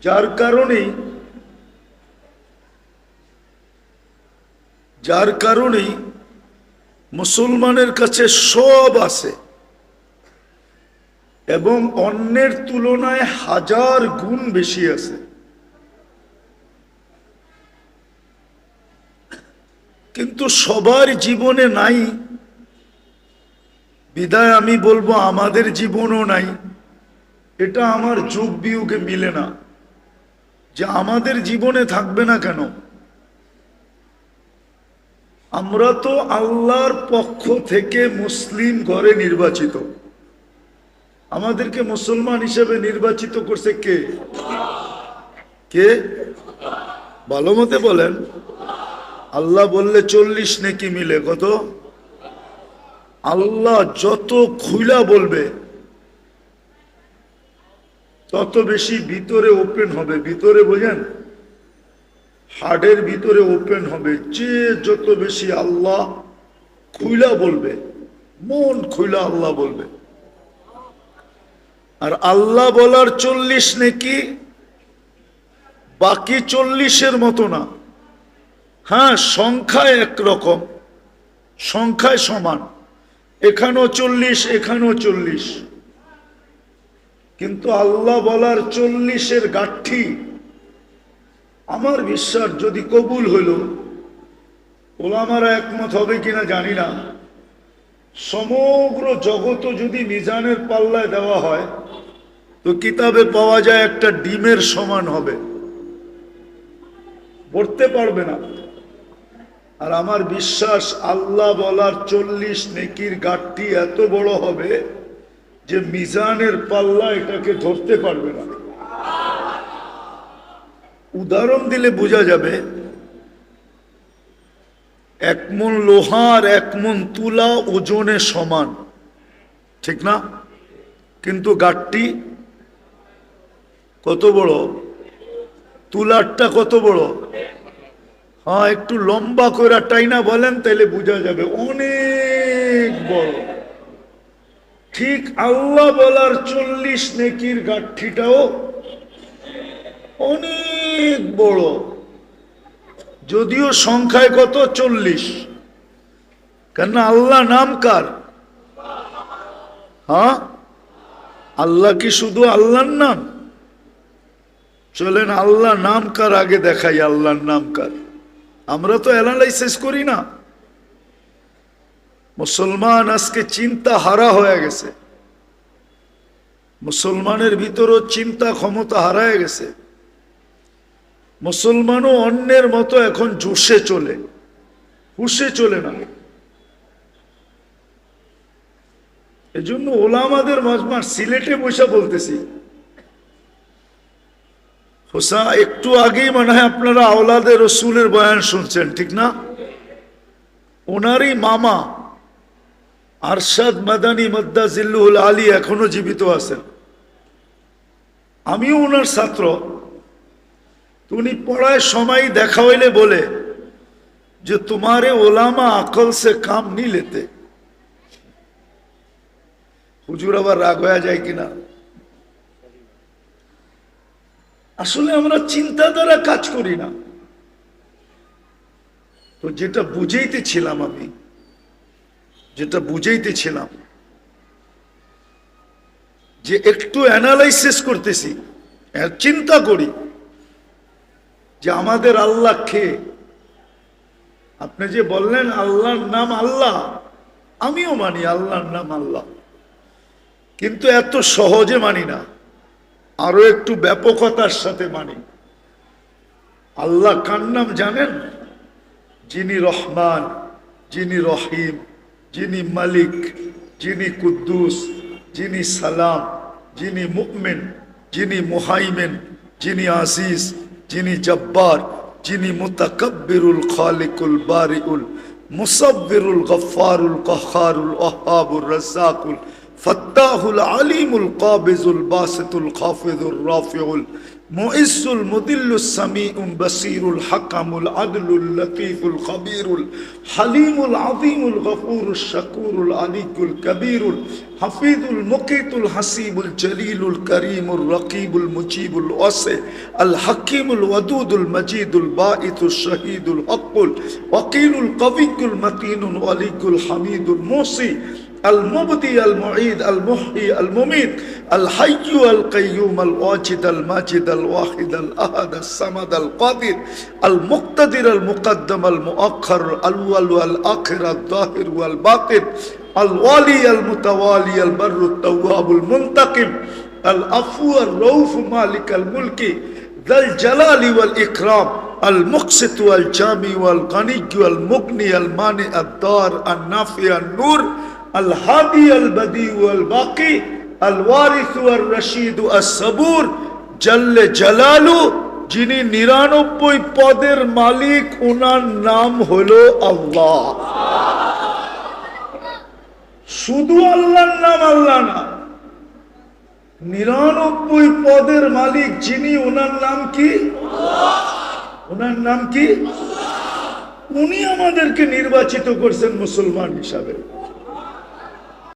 যার কারণেই যার কারণেই মুসলমানের কাছে সব আছে এবং অন্যের তুলনায় হাজার গুণ বেশি আছে। কিন্তু সবার জীবনে নাই, বিদায় আমি বলব আমাদের জীবনও নাই, এটা আমার যোগ বিয়োগে মিলে না। যে আমাদের জীবনে থাকবে না কেন? আমরা তো আল্লাহর পক্ষ থেকে মুসলিম ঘরে নির্বাচিত। আমাদেরকে মুসলমান হিসেবে নির্বাচিত করছে কে? কে? ভালো মতে বলেন। আল্লাহ বললে চল্লিশ নেকি মিলে, কত? আল্লাহ যত খুলা বলবে তত বেশি ভিতরে ওপেন হবে। ভিতরে বোঝেন হার্টের ভিতরে ওপেন হবে। যে যত বেশি আল্লাহ খুইলা বলবে, মন খুইলা আল্লাহ বলবে। আর আল্লাহ বলার চল্লিশ নাকি, বাকি চল্লিশের মতো না। হ্যাঁ সংখ্যায় একরকম, সংখ্যায় সমান। এখানেও চল্লিশ এখানেও চল্লিশ। কিন্তু আল্লাহ বলার চল্লিশের গাঠি আমার বিশ্বাস যদি কবুল হইল ওলামারা একমত হবে কিনা জানি না। সমগ্র জগৎ যদি মিজানের পাল্লায় দেওয়া হয়, তো কিতাবে পাওয়া যায় একটা ডিমের সমান হবে। পড়তে পারবে না। আর আমার বিশ্বাস আল্লাহ বলার চল্লিশ নেকির গাঠটি এত বড় হবে যে মিজানের পাল্লা এটাকে ধরতে পারবে না। উদাহরণ দিলে বোঝা যাবে, এক মন লোহার এক মন তুলা ওজনে সমান। ঠিক না? কিন্তু গাঠটি কত বড়? তুলারটা কত বড়? হ্যাঁ একটু লম্বা করে টাইনা বলেন তাহলে বোঝা যাবে অনেক বড়। ঠিক আল্লাহ বলার চল্লিশ নেকির গাঠিটাও অনেক বড়। যদিও সংখ্যায় কত? চল্লিশ। কেন আল্লাহ নাম কার? হ্যাঁ? আল্লাহ কি শুধু আল্লাহর নাম? চলেন আল্লাহ নাম কার আগে দেখাই, আল্লাহর নাম কার। আমরা তো অ্যানালাইসিস করি না। মুসলমান আজকে চিন্তা হারা হয়ে গেছে। মুসলমানের ভিতরও চিন্তা ক্ষমতা হারায় গেছে। মুসলমানও অন্যের মতো এখন জোশে চলে হুশে চলে না। এজন্য ওলামাদের মাজমার সিলেটে বসে বলতেছি, হোসা, একটু আগেই মনে হয় আপনারা আওলাদের রসুলের বয়ান শুনছেন, ঠিক না? ওনারই মামা আরশাদ মাদানী মদ্দা জিল্লুল আলী এখনও জীবিত আছেন। আমিও ওনার ছাত্র। উনি পড়ায় সময় দেখা হইলে বলে যে, তোমারে ওলামা আকল সে কাম নি লেতে। হুজুর আবার রাগ হয়ে যায় কিনা? আসলে আমরা চিন্তা দ্বারা কাজ করি না। তো যেটা বুঝাইতেছিলাম আমি যেটা বুঝাইতেছিলাম, যে একটু অ্যানালাইসিস করতেছি চিন্তা করি যে আমাদের আল্লাহ কে? আপনি যে বললেন আল্লাহর নাম আল্লাহ, আমিও মানি আল্লাহর নাম আল্লাহ। কিন্তু এত সহজে মানি না, আরও একটু ব্যাপকতার সাথে মানি। আল্লাহ কার নাম জানেন? যিনি রহমান, যিনি রহিম। যিনি মালিক যিনি কুদ্দুস যিনি সালাম যিনি মুকমিন যিনি মুহাইমেন যিনি আজিজ যিনি জব্বার যিনি মুতাকব্বিরুল খালিকুল বারিউল মুসাব্বিরুল গফফারুল কহারুল ওহাবুর রাজ্জাকুল فتاح العليم القابض الباسط الخافض الرافع মুইসুল মুদিল্লুস সামিউম বাসিরুল হাকামুল আদলুল লতিফুল খবিরুল হালিমুল আযীমুল গফুরুস শাকুরুল আলিকুল কবীরুল হাফিজুল মুকিতুল হাসিবুল জলিলুল করিমুল রকিবুল মুজীবুল ওয়াসে আল হাকিমুল ওয়াদুদুল মজিদুল বাঈতুস শহীদুল হকুল ওয়াকিলুল কবিকুল মতিনুল আলিকুল হামীদুল মুসি المبدي المعيد المحيي المميت الحي القيوم الواجد الماجد الواحد الأحد الصمد القادر المقتدر المقدم المؤخر الأول والآخر الظاهر والباطن الوالي المتوالي البر التواب المنتقم العفو الرؤوف مالك الملك ذا الجلال والإكرام المقسط والجامي والغني والمغني المانع الدار النافع النور الهادي البديع والباقي الوارث والرشيد الصبور জল্ল জালালু যিনি নিরানব্বই পদের মালিক ওনার নাম হলো আল্লাহ শুধু আল্লাহর নাম আল্লাহ না নিরানব্বই পদের মালিক যিনি ওনার নাম কি ওনার নাম কি উনি আমাদেরকে নির্বাচিত করছেন মুসলমান হিসাবে